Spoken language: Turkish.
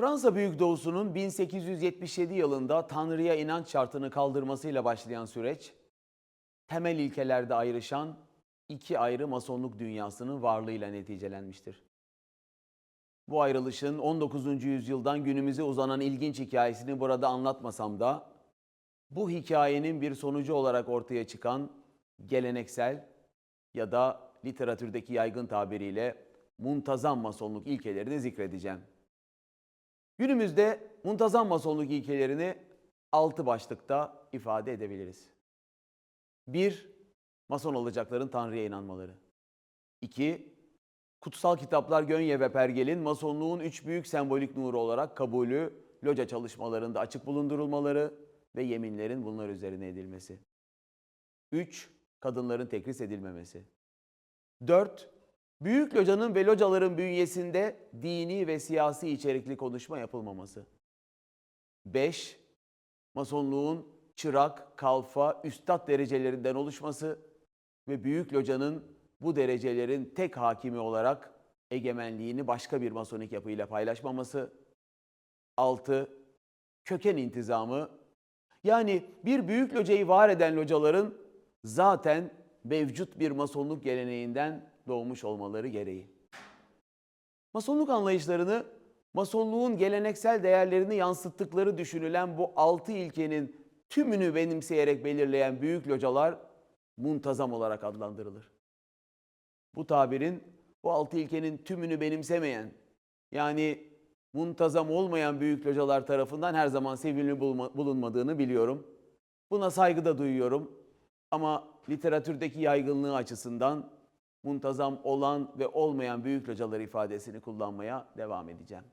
Fransa Büyük Doğusu'nun 1877 yılında Tanrı'ya inanç şartını kaldırmasıyla başlayan süreç, temel ilkelerde ayrışan iki ayrı masonluk dünyasının varlığıyla neticelenmiştir. Bu ayrılışın 19. yüzyıldan günümüze uzanan ilginç hikayesini burada anlatmasam da, bu hikayenin bir sonucu olarak ortaya çıkan geleneksel ya da literatürdeki yaygın tabiriyle muntazam masonluk ilkelerini zikredeceğim. Günümüzde muntazam masonluk ilkelerini altı başlıkta ifade edebiliriz. 1. Mason olacakların Tanrı'ya inanmaları. 2. Kutsal kitaplar Gönye ve Pergel'in masonluğun üç büyük sembolik nuru olarak kabulü, loca çalışmalarında açık bulundurulmaları ve yeminlerin bunlar üzerine edilmesi. 3. Kadınların tekris edilmemesi. 4. Büyük locanın ve locaların bünyesinde dini ve siyasi içerikli konuşma yapılmaması. 5. Masonluğun çırak, kalfa, üstad derecelerinden oluşması ve büyük locanın bu derecelerin tek hakimi olarak egemenliğini başka bir masonik yapıyla paylaşmaması. 6. Köken intizamı yani bir büyük locayı var eden locaların zaten mevcut bir masonluk geleneğinden doğmuş olmaları gereği. Masonluk anlayışlarını masonluğun geleneksel değerlerini yansıttıkları düşünülen bu altı ilkenin tümünü benimseyerek belirleyen büyük localar muntazam olarak adlandırılır. Bu tabirin bu altı ilkenin tümünü benimsemeyen yani muntazam olmayan büyük localar tarafından her zaman sevimli bulunmadığını biliyorum. Buna saygı da duyuyorum. Ama literatürdeki yaygınlığı açısından muntazam olan ve olmayan büyük localar ifadesini kullanmaya devam edeceğim.